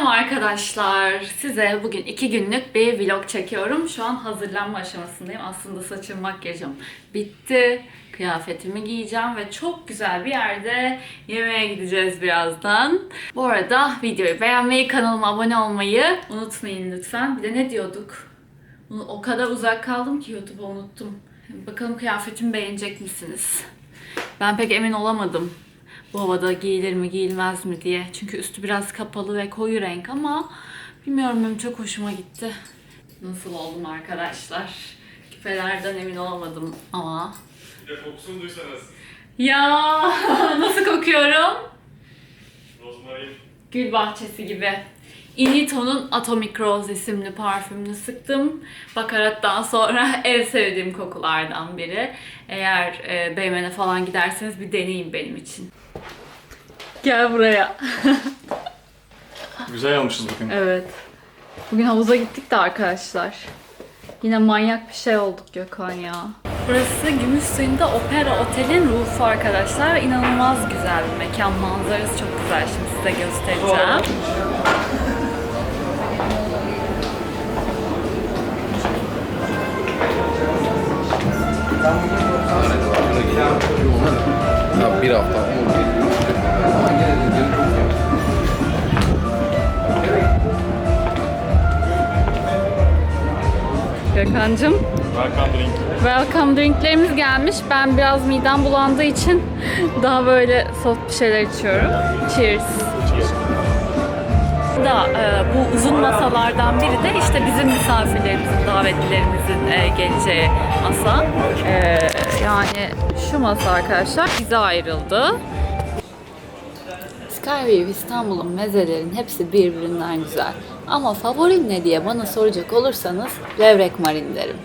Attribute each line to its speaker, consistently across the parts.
Speaker 1: Selam arkadaşlar. Size bugün iki günlük bir vlog çekiyorum. Şu an hazırlanma aşamasındayım. Aslında saçım, makyajım bitti. Kıyafetimi giyeceğim ve çok güzel bir yerde yemeğe gideceğiz birazdan. Bu arada videoyu beğenmeyi, kanalıma abone olmayı unutmayın lütfen. Bir de ne diyorduk? O kadar uzak kaldım ki YouTube'u unuttum. Bakalım kıyafetimi beğenecek misiniz? Ben pek emin olamadım bu havada giyilir mi giyilmez mi diye. Çünkü üstü biraz kapalı ve koyu renk ama bilmiyorum benim çok hoşuma gitti. Nasıl oldum arkadaşlar? Küpelerden emin olamadım ama.
Speaker 2: Bir de kokusunu duysanız.
Speaker 1: Ya nasıl kokuyorum?
Speaker 2: Rozmarin.
Speaker 1: Gül bahçesi gibi. Inito'nun Atomic Rose isimli parfümünü sıktım. Bakarattan sonra en sevdiğim kokulardan biri. Eğer e, Beymen'e falan giderseniz bir deneyin benim için. Gel buraya.
Speaker 2: Güzel almışız bugün.
Speaker 1: Evet. Bugün havuza gittik de arkadaşlar. Yine manyak bir şey olduk Gökhan ya. Burası Gümüşsuyu'nda Opera Otel'in rufu arkadaşlar. İnanılmaz güzel bir mekan. Manzarası çok güzel. Şimdi size göstereceğim.
Speaker 3: Ya bir hafta oldu.
Speaker 1: Gökhan'cığım
Speaker 2: Welcome drink.
Speaker 1: welcome drinklerimiz gelmiş. Ben biraz midem bulandığı için daha böyle soft bir şeyler içiyorum. Cheers. Da e, bu uzun masalardan biri de işte bizim misafirlerimizin, davetlilerimizin e, geleceği masa. E, yani şu masa arkadaşlar bize ayrıldı. Skyway İstanbul'un mezelerin hepsi birbirinden güzel. Ama favorim ne diye bana soracak olursanız levrek marin derim.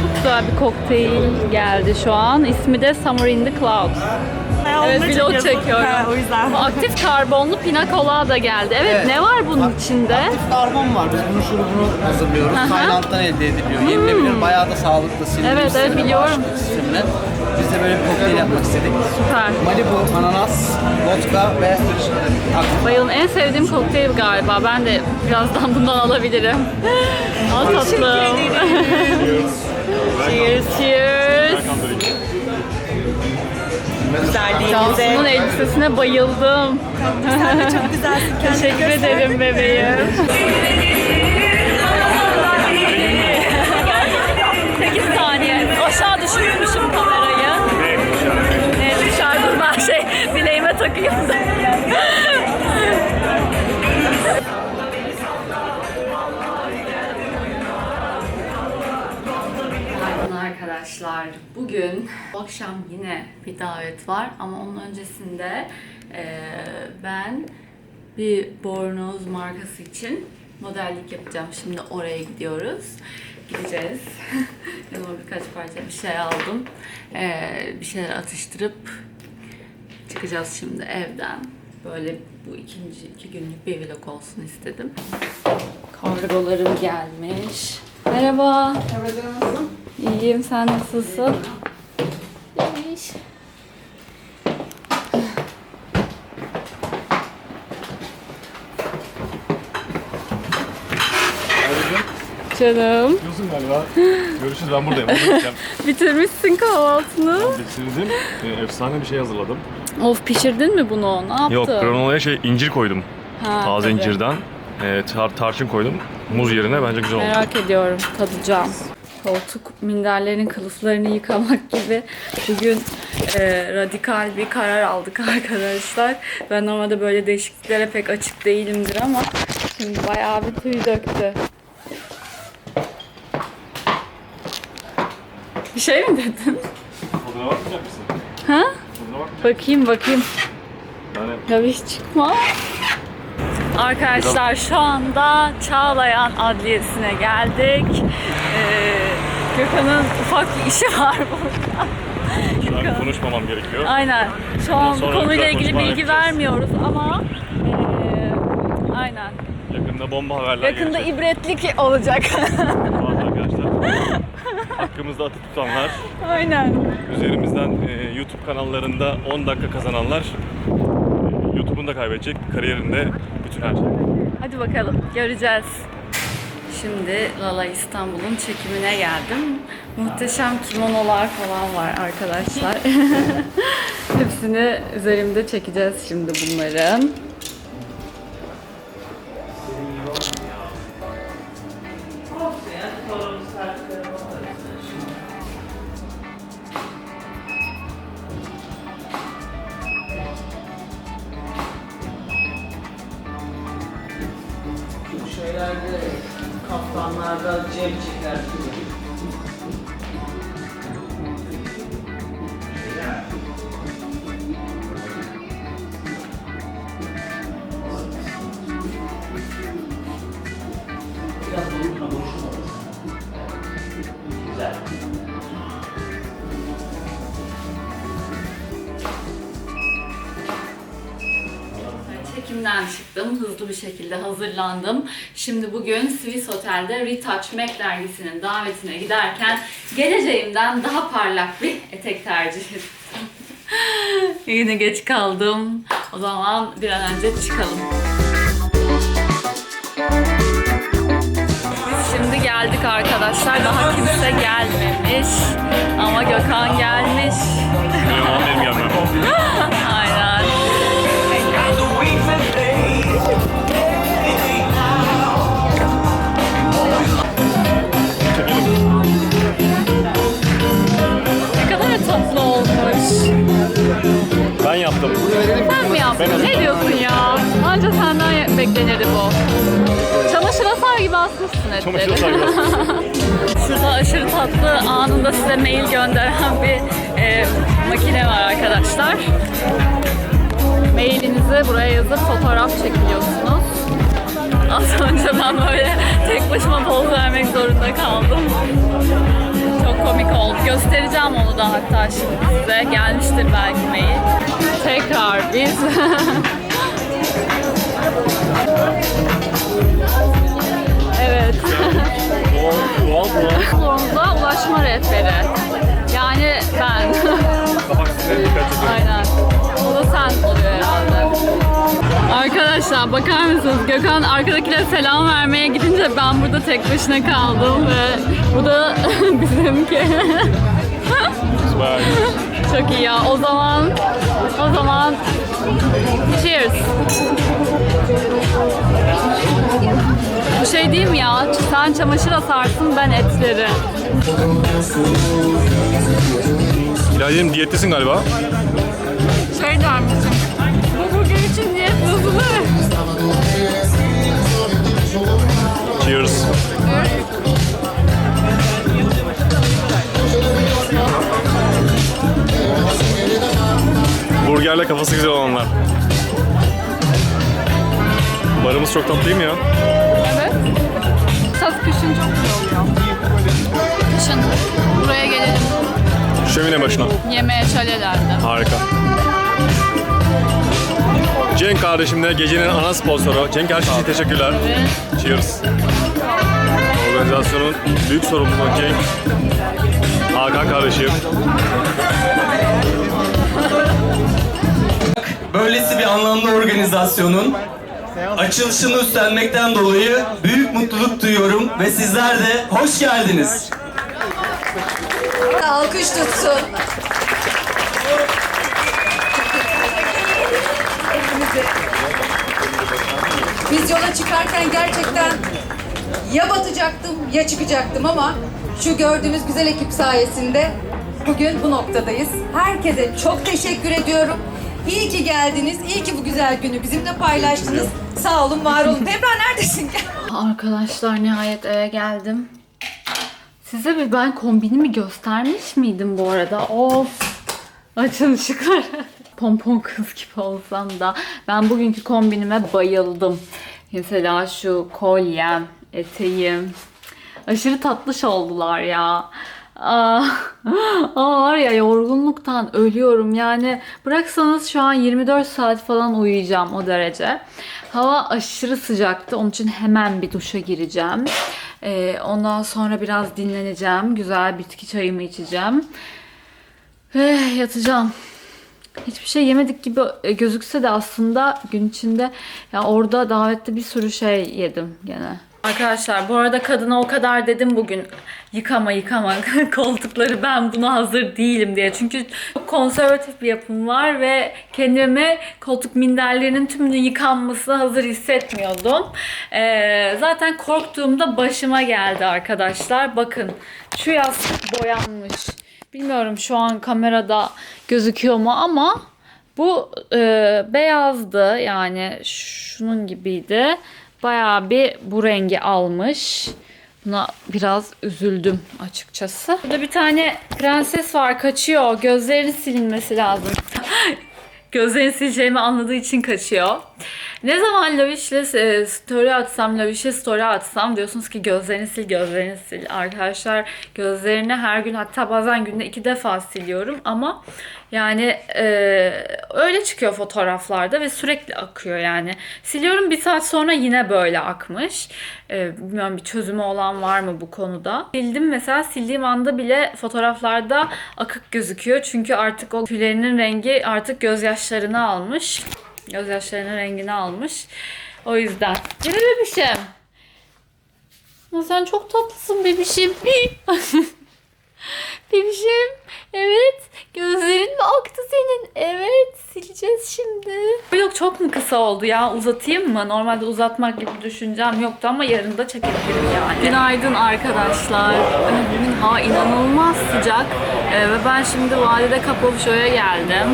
Speaker 1: Çok güzel bir kokteyl geldi şu an. İsmi de Summer in the Clouds. Evet,
Speaker 4: da
Speaker 1: vlog
Speaker 4: çekiyorsun.
Speaker 1: çekiyorum.
Speaker 4: Ha, o yüzden.
Speaker 1: Bu aktif karbonlu pina colada geldi. Evet,
Speaker 5: Evet.
Speaker 1: ne var bunun içinde?
Speaker 5: Aktif karbon var. Biz bunun şurubunu hazırlıyoruz.
Speaker 1: Aha.
Speaker 5: Tayland'dan elde ediliyor. Yenilebilir. Bayağı da sağlıklı. sindirim
Speaker 1: Evet, evet, biliyorum.
Speaker 5: bağışıklık sistemine. Biz de böyle bir kokteyl yapmak istedik.
Speaker 1: Süper.
Speaker 5: Malibu, ananas, vodka ve aktif.
Speaker 1: Bayılın en sevdiğim kokteyl galiba. Ben de birazdan bundan alabilirim. Al tatlım. cheers, cheers.
Speaker 2: Drink.
Speaker 1: Cansu'nun
Speaker 4: Güzelliğinize.
Speaker 1: elbisesine bayıldım.
Speaker 4: Sen de çok güzelsin. Kendini
Speaker 1: Teşekkür ederim bebeğim. 8 saniye. Aşağı düşürmüşüm kamerayı. Evet dışarıda ben şey bileğime takayım da. Arkadaşlar. Bugün bu akşam yine bir davet var ama onun öncesinde eee, ben bir bornoz markası için modellik yapacağım. Şimdi oraya gidiyoruz. Gideceğiz. Yanıma birkaç parça bir şey aldım. Eee, bir şeyler atıştırıp çıkacağız şimdi evden. Böyle bu ikinci iki günlük bir vlog olsun istedim. Kargolarım gelmiş. Merhaba. Merhaba İyiyim, sen nasılsın? İyiymiş. Canım,
Speaker 2: Diyorsun galiba. Görüşürüz ben buradayım. Orada gideceğim.
Speaker 1: bitirmişsin kahvaltını.
Speaker 2: Bitirdim. Ee, efsane bir şey hazırladım.
Speaker 1: Of pişirdin mi bunu? Ne yaptın?
Speaker 2: Yok granolaya şey incir koydum.
Speaker 1: Ha,
Speaker 2: Taze
Speaker 1: tabii.
Speaker 2: incirden. Ee, tar- tarçın koydum. Muz yerine bence güzel oldu.
Speaker 1: Merak ediyorum, tadacağım. Koltuk minderlerinin kılıflarını yıkamak gibi bugün e, radikal bir karar aldık arkadaşlar. Ben normalde böyle değişikliklere pek açık değilimdir ama şimdi bayağı bir tüy döktü. Bir şey mi dedin?
Speaker 2: Tadına bakmayacak mısın?
Speaker 1: Ha? Bakayım bakayım.
Speaker 2: Yani
Speaker 1: Ya hiç çıkma. Arkadaşlar şu anda Çağlayan Adliyesi'ne geldik. Gökhan'ın ufak bir işi var burada.
Speaker 2: şu an konuşmamam gerekiyor.
Speaker 1: Aynen. Şu an bu konuyla ilgili bilgi
Speaker 2: yapacağız.
Speaker 1: vermiyoruz ama aynen.
Speaker 2: Yakında bomba haberler
Speaker 1: Yakında
Speaker 2: gelecek.
Speaker 1: ibretlik olacak.
Speaker 2: Bazı arkadaşlar. hakkımızda atı tutanlar,
Speaker 1: Aynen.
Speaker 2: üzerimizden e, YouTube kanallarında 10 dakika kazananlar e, YouTube'unu da kaybedecek, kariyerinde bütün her şey.
Speaker 1: Hadi bakalım göreceğiz. Şimdi Lala İstanbul'un çekimine geldim. Muhteşem kimonolar falan var arkadaşlar. Hepsini üzerimde çekeceğiz şimdi bunların.
Speaker 5: Bu şeylerde kaptanlarda Cem çeker.
Speaker 1: Çekimden çıktım. Hızlı bir şekilde hazırlandım. Şimdi bugün Swiss Otel'de Retouch Mac dergisinin davetine giderken geleceğimden daha parlak bir etek tercih ettim. Yine geç kaldım. O zaman bir an önce çıkalım. Şimdi geldik arkadaşlar. Daha kimse gelmemiş. Ama Gökhan gelmiş.
Speaker 2: Yaptım.
Speaker 1: Sen mi yaptın? Ne diyorsun ya? Anca senden beklenirdi bu. Çamaşır asar gibi asmışsın etleri.
Speaker 2: Çamaşır sargısı.
Speaker 1: Şurada aşırı tatlı anında size mail gönderen bir e, makine var arkadaşlar. Mailinizi buraya yazıp fotoğraf çekiliyorsunuz. Az önce ben böyle tek başıma poz vermek zorunda kaldım. Çok komik oldu. Göstereceğim onu da hatta şimdi size. Gelmiştir belki mail. Tekrar biz Evet. Sorumuza ulaşma rehberi. Yani ben. Aynen. Arkadaşlar bakar mısınız? Gökhan arkadakilere selam vermeye gidince ben burada tek başına kaldım ve bu da bizimki. Çok iyi ya. O zaman o zaman cheers. Bu şey değil mi ya? Sen çamaşır asarsın ben etleri.
Speaker 2: İlayda'cığım diyettesin galiba.
Speaker 1: Şey dermişim.
Speaker 2: Burgerle kafası güzel olanlar. Barımız çok tatlı değil mi ya?
Speaker 1: Evet. Esas kışın çok iyi oluyor. Kışın buraya gelelim
Speaker 2: Şömine başına.
Speaker 1: yemeğe şalelerde.
Speaker 2: Harika. Cenk kardeşim de gecenin ana sponsoru. Cenk her şey için teşekkürler.
Speaker 1: Evet.
Speaker 2: Cheers. Organizasyonun büyük sorumluluğu Cenk. Hakan kardeşim.
Speaker 6: Böylesi bir anlamlı organizasyonun açılışını üstlenmekten dolayı büyük mutluluk duyuyorum ve sizler de hoş geldiniz.
Speaker 4: Alkış tutsun. Biz yola çıkarken gerçekten ya batacaktım ya çıkacaktım ama şu gördüğünüz güzel ekip sayesinde bugün bu noktadayız. Herkese çok teşekkür ediyorum. İyi ki geldiniz. İyi ki bu güzel günü bizimle paylaştınız. Sağ olun, var olun. Pemra neredesin?
Speaker 1: Arkadaşlar nihayet eve geldim. Size bir ben kombinimi göstermiş miydim bu arada? Of! Açın ışıkları. Pompon kız gibi olsam da ben bugünkü kombinime bayıldım. Mesela şu kolyem, eteğim. Aşırı tatlış oldular ya. Aa, var ya yorgunluktan ölüyorum. Yani bıraksanız şu an 24 saat falan uyuyacağım o derece. Hava aşırı sıcaktı. Onun için hemen bir duşa gireceğim. Ee, ondan sonra biraz dinleneceğim. Güzel bitki çayımı içeceğim. Ve yatacağım. Hiçbir şey yemedik gibi e, gözükse de aslında gün içinde ya orada davette bir sürü şey yedim gene. Arkadaşlar bu arada kadına o kadar dedim bugün yıkama yıkama koltukları ben buna hazır değilim diye. Çünkü çok konservatif bir yapım var ve kendime koltuk minderlerinin tümünün yıkanması hazır hissetmiyordum. Ee, zaten korktuğumda başıma geldi arkadaşlar. Bakın şu yastık boyanmış. Bilmiyorum şu an kamerada gözüküyor mu ama bu e, beyazdı yani şunun gibiydi. Bayağı bir bu rengi almış. Buna biraz üzüldüm açıkçası. Burada bir tane prenses var kaçıyor. Gözlerini silinmesi lazım. Gözlerini sileceğimi anladığı için kaçıyor. Ne zaman Lavish'le e, story atsam, Lavish'e story atsam diyorsunuz ki gözlerini sil, gözlerini sil. Arkadaşlar gözlerini her gün hatta bazen günde iki defa siliyorum ama yani e, öyle çıkıyor fotoğraflarda ve sürekli akıyor yani. Siliyorum bir saat sonra yine böyle akmış. E, bilmiyorum bir çözümü olan var mı bu konuda. Sildim mesela sildiğim anda bile fotoğraflarda akık gözüküyor. Çünkü artık o tüylerinin rengi artık gözyaşlarını almış. Gözyaşlarının rengini almış. O yüzden. Yine bebişim. Ya sen çok tatlısın bebişim. bebişim. Evet. Gözlerin mi aktı senin? Evet. Sileceğiz şimdi. Vlog çok mu kısa oldu ya? Uzatayım mı? Normalde uzatmak gibi düşüncem yoktu ama yarın da çekebilirim yani. Günaydın arkadaşlar. Bugün hava inanılmaz sıcak. Ee, ve ben şimdi Valide Kapalı Show'a geldim.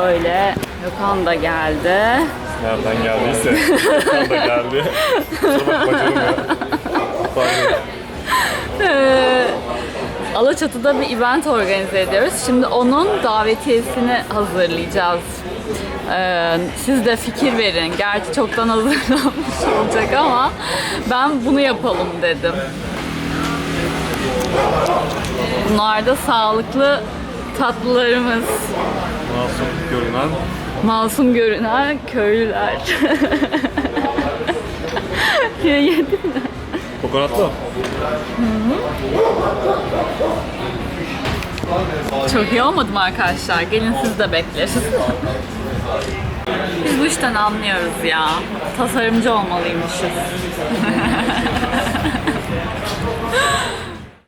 Speaker 1: Böyle. Gökhan da geldi.
Speaker 2: Nereden geldiyse. Oradan da geldi. Kusura bakma canım ya. Pardon.
Speaker 1: Alaçatı'da bir event organize ediyoruz. Şimdi onun davetiyesini hazırlayacağız. Ee, siz de fikir verin. Gerçi çoktan hazırlanmış olacak ama ben bunu yapalım dedim. Bunlar da sağlıklı tatlılarımız.
Speaker 2: Masum görünen.
Speaker 1: Masum görünen köylüler. Yedin mi?
Speaker 2: Kokonatlı.
Speaker 1: Çok iyi olmadı mı arkadaşlar? Gelin siz de bekleriz. Biz bu işten anlıyoruz ya. Tasarımcı olmalıymışız.